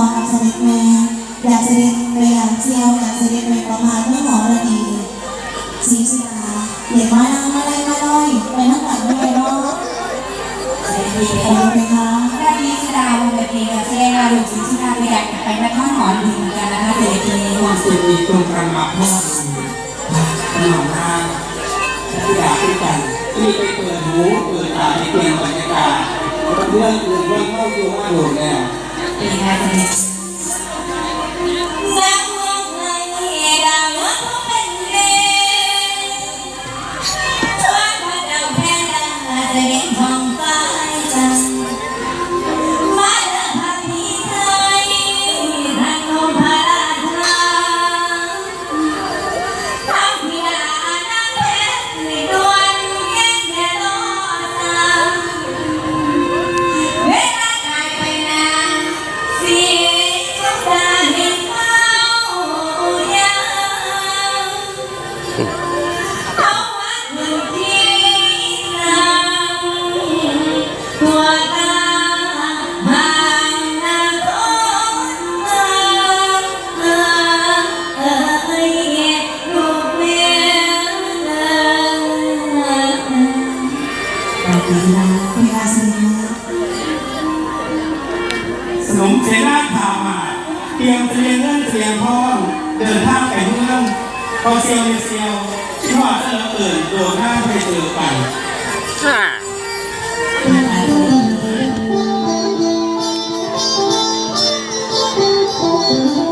อกับเสด็จแม่อยากเสด็จไปอยากเที่ยวอยากเสด็จไปประมาณเมื่อหมอระดีศรีสุดาเดี๋ยวมานั่งมาเลยมาลอยไปนั่งหลังด้วยเนาะดีไหมคะราดีสดาวงกะทีกับแสดงว่าลูกศิษย์ที่ทำไปอยากไปนครหอนดีเหมือนกันนะคะเสด็จดีความสุขมีตรงกันมาพ่อดีหนองทางที่อยากด้วยกันที่ไปเปิดหูเปิดตาในเปลี่ยนบรรยากาศเรื่องอื่นเรื่องเข้าอยู่ว่าโดดแล้ว ดีค่ะ นาคนเอ่ยเอ่ยเอ่ยลูกเมียเอ่ยราดีลาเวลาเสด็จสนมเสนาข่าวมาเตรียมเตรียมเงินเตรียมพร้อมเดินทางไปเมืองพอเซียวเซียวที่ว่าเออเอิญโดนหน้าไปเจอกันอ่า